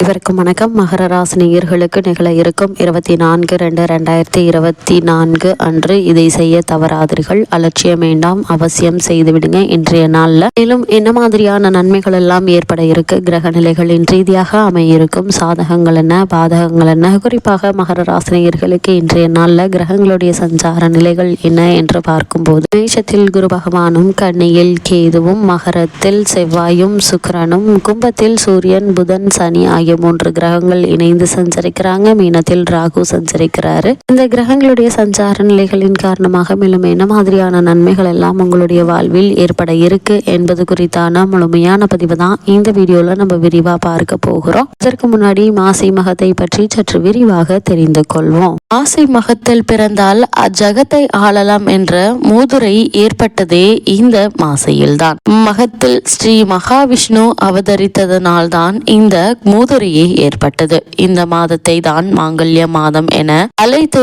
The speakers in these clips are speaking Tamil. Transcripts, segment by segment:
அனைவருக்கும் வணக்கம். மகர ராசினியர்களுக்கு நிகழ இருக்கும் இருபத்தி நான்கு ரெண்டு ரெண்டாயிரத்தி இருபத்தி நான்கு அன்று இதை செய்ய தவறாதீர்கள். அலட்சியம் வேண்டாம். அவசியம் செய்துவிடுங்க. இன்றைய நாளில் மேலும் என்ன மாதிரியான நன்மைகள் எல்லாம் ஏற்பட இருக்கு? கிரக நிலைகளின் ரீதியாக அமையிருக்கும். சாதகங்கள் என்ன? பாதகங்கள் என்ன? குறிப்பாக மகர ராசினியர்களுக்கு இன்றைய நாளில் கிரகங்களுடைய சஞ்சார நிலைகள் என்ன என்று பார்க்கும்போது மேஷத்தில் குரு பகவானும் கண்ணியில் கேதுவும் மகரத்தில் செவ்வாயும் சுக்கரனும் கும்பத்தில் சூரியன் புதன் சனி ஆகிய ஆகிய மூன்று கிரகங்கள் இணைந்து சஞ்சரிக்கிறாங்க. மீனத்தில் ராகு சஞ்சரிக்கிறாரு. இந்த கிரகங்களுடைய சஞ்சார நிலைகளின் காரணமாக மேலும் என்ன மாதிரியான நன்மைகள் எல்லாம் உங்களுடைய வாழ்வில் ஏற்பட இருக்கு என்பது குறித்தான முழுமையான பதிவு தான் இந்த வீடியோல நம்ம விரிவா பார்க்க போகிறோம். இதற்கு முன்னாடி மாசி மகத்தை பற்றி சற்று விரிவாக தெரிந்து கொள்வோம். மாசி மகத்தில் பிறந்தால் அஜகத்தை ஆளலாம் என்ற மூதுரை ஏற்பட்டதே இந்த மாசையில்தான். மகத்தில் ஸ்ரீ மகாவிஷ்ணு அவதரித்ததனால்தான் இந்த மூதுரை அறிகுறியே ஏற்பட்டது. இந்த மாதத்தை தான் மாங்கல்ய மாதம் என அழைத்து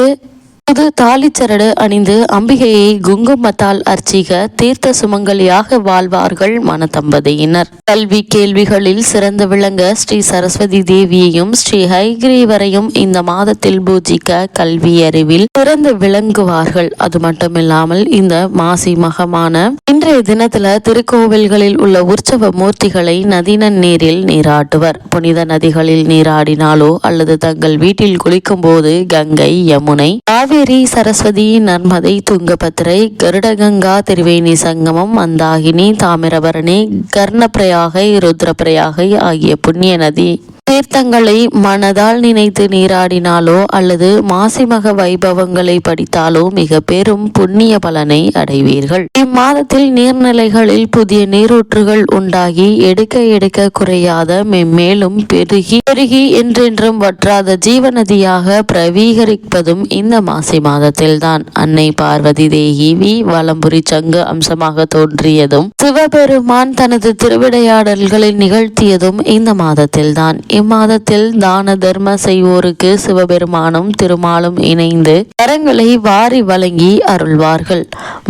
புது தாலிச்சரடு அணிந்து அம்பிகையை குங்குமத்தால் அர்ச்சிக தீர்த்த சுமங்கலியாக வாழ்வார்கள் மனதம்பதியினர். கல்வி கேள்விகளில் சிறந்து விளங்க ஸ்ரீ சரஸ்வதி தேவியையும் ஸ்ரீ ஹைகிரீவரையும் இந்த மாதத்தில் பூஜிக்க கல்வி அறிவில் சிறந்து விளங்குவார்கள். அது மட்டுமில்லாமல் இந்த மாசி மகமான இன்றைய தினத்துல திருக்கோவில்களில் உள்ள உற்சவ மூர்த்திகளை நதின நீரில் நீராட்டுவர். புனித நதிகளில் நீராடினாலோ அல்லது தங்கள் வீட்டில் குளிக்கும் போது கங்கை யமுனை காவிரி சரஸ்வதி நர்மதை துங்கபத்திரை கருடகங்கா திருவேணி சங்கமம் மந்தாகினி தாமிரபரணி கர்ணப்பிரயாகை ருத்ரப்பிரயாகை ஆகிய புண்ணிய நதி. தீர்த்தங்களை மனதால் நினைத்து நீராடினாலோ அல்லது மாசிமக வைபவங்களை படித்தாலோ மிக பெரும் புண்ணிய பலனை அடைவீர்கள். இம்மாதத்தில் நீர்நிலைகளில் புதிய நீரூற்றுகள் உண்டாகி எடுக்க எடுக்க குறையாத மென்மேலும் பெருகி பெருகி என்றென்றும் வற்றாத ஜீவநதியாக பிரவீகரிப்பதும் இந்த மாசி மாதத்தில்தான். அன்னை பார்வதி தேவி வலம்புரி சங்கு அம்சமாக தோன்றியதும் சிவபெருமான் தனது திருவிடையாடல்களை நிகழ்த்தியதும் இந்த மாதத்தில்தான். இம்மாதத்தில் தான தர்ம செய்வோருக்கு சிவபெருமானும் திருமாலும் இணைந்து கரங்களை வாரி வழங்கி அருள்வார்கள்.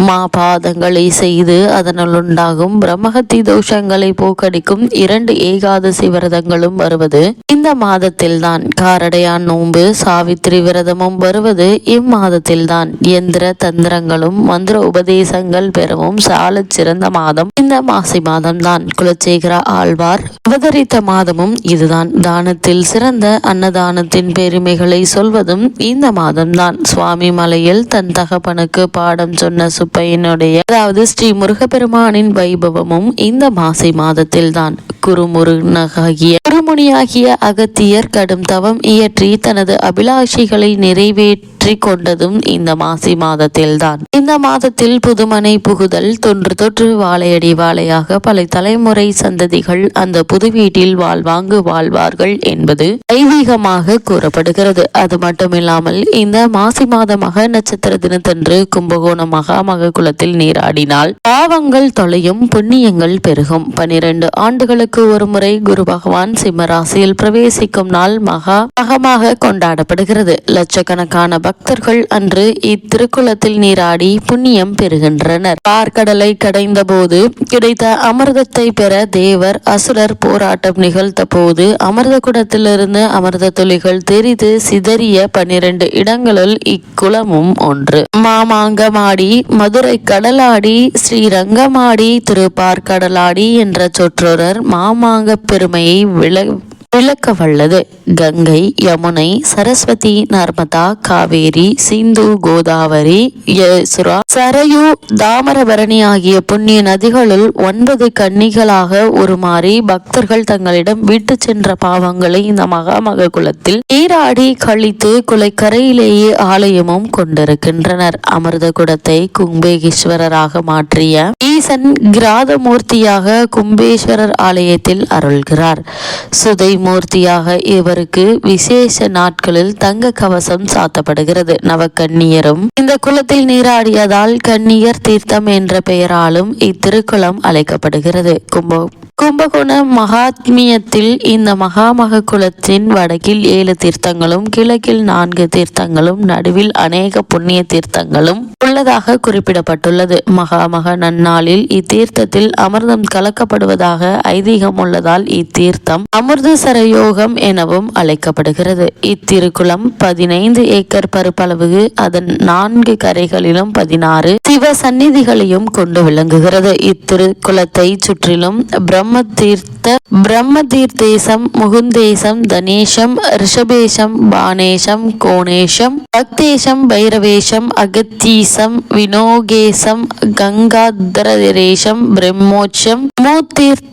மா பாதங்களை செய்து அதனால் உண்டாகும் பிரம்மகத்தி தோஷங்களை போக்கடிக்கும் இரண்டு ஏகாதசி விரதங்களும் வருவது இந்த மாதத்தில்தான். காரடையான் நோன்பு சாவித்திரி விரதமும் வருவது இம்மாதத்தில்தான் எந்திர தந்திரங்களும் மந்திர உபதேசங்கள் பெறவும் சால சிறந்த மாதம் இந்த மாசி மாதம்தான். குலச்சேகர ஆழ்வார் அவதரித்த மாதமும் இதுதான். தானத்தில் சிறந்த அன்னதானத்தின் பெருமைகளை சொல்வதும் இந்த மாதம்தான். சுவாமி மலையில் தன் தகப்பனுக்கு பாடம் சொன்ன சுப்பையனுடைய அதாவது ஸ்ரீ முருகப்பெருமானின் வைபவமும் இந்த மாசி மாதத்தில்தான். குருமுருகனாகிய குருமுனியாகிய அகத்தியர் கடும் தவம் இயற்றி தனது அபிலாஷிகளை நிறைவேற்றி கொண்டதும் இந்த மாசி மாதத்தில்தான். இந்த மாதத்தில் புதுமனை புகுதல் தொன்று தொற்று வாழையடி வாழையாக பல தலைமுறை சந்ததிகள் அந்த புது வீட்டில் வாழ்வாங்கு வாழ்வார்கள் என்பது ஐதீகமாக கூறப்படுகிறது. அது மட்டுமில்லாமல் இந்த மாசி மாத மக நட்சத்திர தினத்தன்று கும்பகோணம் மகாமக குலத்தில் நீராடினால் பாவங்கள் தொலையும் புண்ணியங்கள் பெருகும். பனிரெண்டு ஆண்டுகளுக்கு ஒரு முறை குரு பகவான் சிம்ம ராசியில் பிரவேசிக்கும் நாள் மகா மகமாக கொண்டாடப்படுகிறது. லட்சக்கணக்கான பக்தர்கள் அன்று இத்திருக்குளத்தில் நீராடி புண்ணியம் பெறுகின்றனர். பார்க்கடலை கடைந்த போது கிடைத்த அமிர்தத்தை பெற தேவர் அசுரர் போராட்டம் நிகழ்த்த போது அமிர்த குடத்திலிருந்து அமிர்த துளிகள் தெரிந்து சிதறிய பன்னிரண்டு இடங்களுள் இக்குளமும் ஒன்று. மாமாங்கமாடி மதுரை கடலாடி ஸ்ரீரங்கமாடி திருப்பார்கடலாடி என்ற சொற்றொடர் மாமாங்க பெருமையை விள விளக்க வல்லது கங்கை யமுனை சரஸ்வதி நர்மதா காவேரி சிந்து கோதாவரி யசுரா சரயு தாமரபரணி ஆகிய புண்ணிய நதிகளுள் ஒன்பது கன்னிகளாக உருமாறி பக்தர்கள் தங்களிடம் விட்டு சென்ற பாவங்களை இந்த மகாமக குலத்தில் நீராடி கழித்து குலைக்கரையிலேயே ஆலயமும் கொண்டிருக்கின்றனர். அமிர்த குடத்தை கும்பேகீஸ்வரராக மாற்றிய ஈசன் கிராதமூர்த்தியாக கும்பேஸ்வரர் ஆலயத்தில் அருள்கிறார். சுதை மூர்த்தியாக இவருக்கு விசேஷ நாட்களில் தங்க கவசம் சாத்தப்படுகிறது. நவக்கண்ணியரும் இந்த குளத்தில் நீராடியதால் கண்ணியர் தீர்த்தம் என்ற பெயராலும் இத்திருக்குளம் அழைக்கப்படுகிறது. கும்பம் கும்பகோண மகாத்மியத்தில் இந்த மகாமக குலத்தின் வடக்கில் ஏழு தீர்த்தங்களும் கிழக்கில் நான்கு தீர்த்தங்களும் நடுவில் அநேக புண்ணிய தீர்த்தங்களும் உள்ளதாக குறிப்பிடப்பட்டுள்ளது. மகாமக நன்னாளில் இத்தீர்த்தத்தில் அமிர்தம் கலக்கப்படுவதாக ஐதீகம் உள்ளதால் இத்தீர்த்தம் அமிர்தசர யோகம் எனவும் அழைக்கப்படுகிறது. இத்திருக்குளம் பதினைந்து ஏக்கர் பரப்பளவு அதன் நான்கு கரைகளிலும் பதினாறு சிவ சந்நிதிகளையும் கொண்டு விளங்குகிறது. இத்திருக்குளத்தை சுற்றிலும் பிரம்ம தீர்த்த பிரம்ம தீர்த்தேசம் முகுந்தேசம் தனேஷம் ரிஷபேஷம் பானேஷம் கோணேஷம் பக்தேஷம் பைரவேஷம் அகத்தீசம் வினோகேசம் கங்காதரேஷம் பிரம்மோட்சம்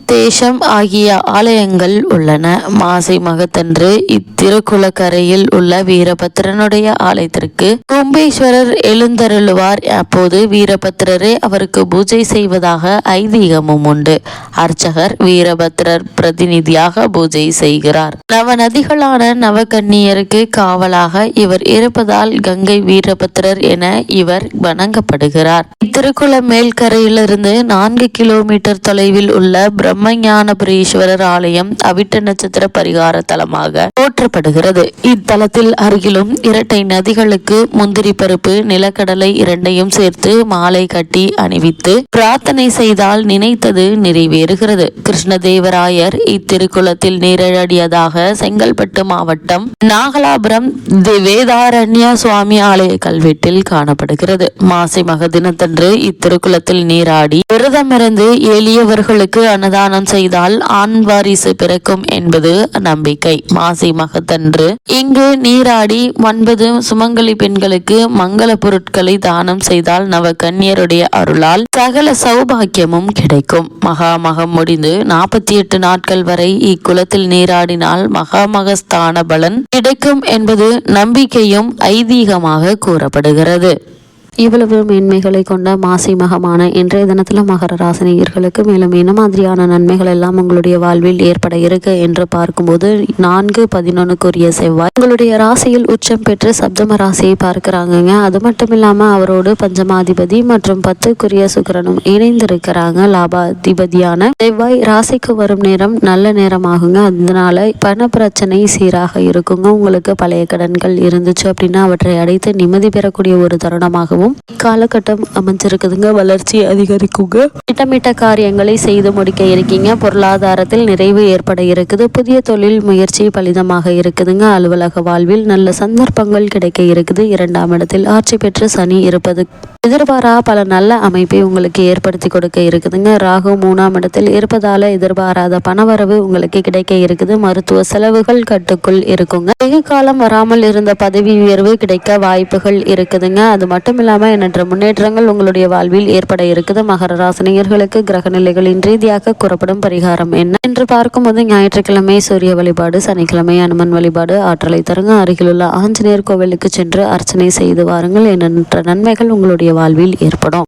தேசம் ஆகிய ஆலயங்கள் உள்ளன. மாசி மகத்தன்று இத்திருக்குளக்கரையில் உள்ள வீரபத்திரனுடைய ஆலயத்திற்கு கும்பேஸ்வரர் எழுந்தருளுவார். அப்போது வீரபத்திரரே அவருக்கு பூஜை செய்வதாக ஐதீகமும் உண்டு. அர்ச்சகர் வீரபத்திரர் பிரதிநிதியாக பூஜை செய்கிறார். நவநதிகளான நவகன்னியருக்கு காவலாக இவர் இருப்பதால் கங்கை வீரபத்திரர் என இவர் வணங்கப்படுகிறார். இத்திருக்குள மேல்கரையிலிருந்து நான்கு கிலோமீட்டர் தொலைவில் உள்ள பிரம்மஞானபுரீஸ்வரர் ஆலயம் அவிட்ட நட்சத்திர பரிகார தலமாக போற்றப்படுகிறது. இத்தலத்தில் அருகிலும் இரட்டை நதிகளுக்கு முந்திரி பருப்பு நிலக்கடலை இரண்டையும் சேர்த்து மாலை கட்டி அணிவித்து பிரார்த்தனை செய்தால் நினைத்தது நிறைவேறுகிறது. கிருஷ்ணதேவராயர் இத்திருக்குளத்தில் நீரிழடியதாக செங்கல்பட்டு மாவட்டம் நாகலாபுரம் தி- வேதாரண்ய சுவாமி ஆலய கல்வெட்டில் காணப்படுகிறது. மாசி மக தினத்தன்று இத்திருக்குளத்தில் நீராடி விரதமிருந்து எளியவர்களுக்கு தானம் செய்தால் ஆண் வாரிசு பிறக்கும் என்பது நம்பிக்கை. மாசி மகத்தன்று. இங்கு நீராடி ஒன்பது சுமங்கலி பெண்களுக்கு மங்கள பொருட்களை தானம் செய்தால் நவ கன்னியருடைய அருளால் சகல சௌபாக்கியமும் கிடைக்கும். மகாமகம் முடிந்து நாற்பத்தி எட்டு நாட்கள் வரை இக்குளத்தில் நீராடினால் மகாமகஸ்தான பலன் கிடைக்கும் என்பது நம்பிக்கையும் ஐதீகமாக கூறப்படுகிறது. இவ்வளவு மேன்மைகளை கொண்ட மாசி மகமான இன்றைய தினத்தில் மகர ராசினியர்களுக்கு மேலும் என்ன மாதிரியான நன்மைகள் எல்லாம் உங்களுடைய வாழ்வில் ஏற்பட இருக்கு என்று பார்க்கும்போது நான்கு பதினொன்னுக்குரிய செவ்வாய். உங்களுடைய ராசியில் உச்சம் பெற்று சப்தம ராசியை பார்க்கிறாங்கங்க. அது மட்டும் இல்லாமல் அவரோடு பஞ்சமாதிபதி மற்றும் பத்துக்குரிய சுக்கிரனும் இணைந்திருக்கிறாங்க. லாபாதிபதியான செவ்வாய் ராசிக்கு வரும் நேரம் நல்ல நேரமாகுங்க. அதனால பண பிரச்சனை சீராக இருக்குங்க. உங்களுக்கு பழைய கடன்கள் இருந்துச்சு அப்படின்னா அவற்றை அடைத்து நிம்மதி பெறக்கூடிய ஒரு தருணமாகவும் காலகட்டம் அமைஞ்சிருக்குதுங்க. வளர்ச்சி அதிகரிக்குங்க. திட்டமிட்ட காரியங்களை செய்து முடிக்க இருக்கீங்க. பொருளாதாரத்தில் நிறைவு ஏற்பட இருக்குது. புதிய தொழில் முயற்சி பலிதமாக இருக்குதுங்க. அலுவலக வாழ்வில் நல்ல சந்தர்ப்பங்கள் கிடைக்க இருக்குது. இரண்டாம் இடத்தில் ஆட்சி பெற்ற சனி இருப்பது எதிர்பாரா பல நல்ல அமைப்பை உங்களுக்கு ஏற்படுத்தி கொடுக்க இருக்குதுங்க. ராகு மூணாம் இடத்தில் இருப்பதால எதிர்பாராத பணவரவு உங்களுக்கு கிடைக்க இருக்குது. மருத்துவ செலவுகள் கட்டுக்குள் இருக்குங்க. வெகு காலம் வராமல் இருந்த பதவி உயர்வு கிடைக்க வாய்ப்புகள் இருக்குதுங்க. அது மட்டும் இல்லாம எண்ணற்ற முன்னேற்றங்கள் உங்களுடைய வாழ்வில் ஏற்பட இருக்குது. மகர ராசினியர்களுக்கு கிரக நிலைகளின் ரீதியாக கூறப்படும் பரிகாரம் என்ன? என்று பார்க்கும்போது ஞாயிற்றுக்கிழமை சூரிய வழிபாடு சனிக்கிழமை அனுமன் வழிபாடு ஆற்றலை தருங்க அருகிலுள்ள ஆஞ்சநேயர் கோவிலுக்கு சென்று அர்ச்சனை செய்து வாருங்கள். எண்ணற்ற நன்மைகள் உங்களுடைய வாழ்வில் ஏற்படும்.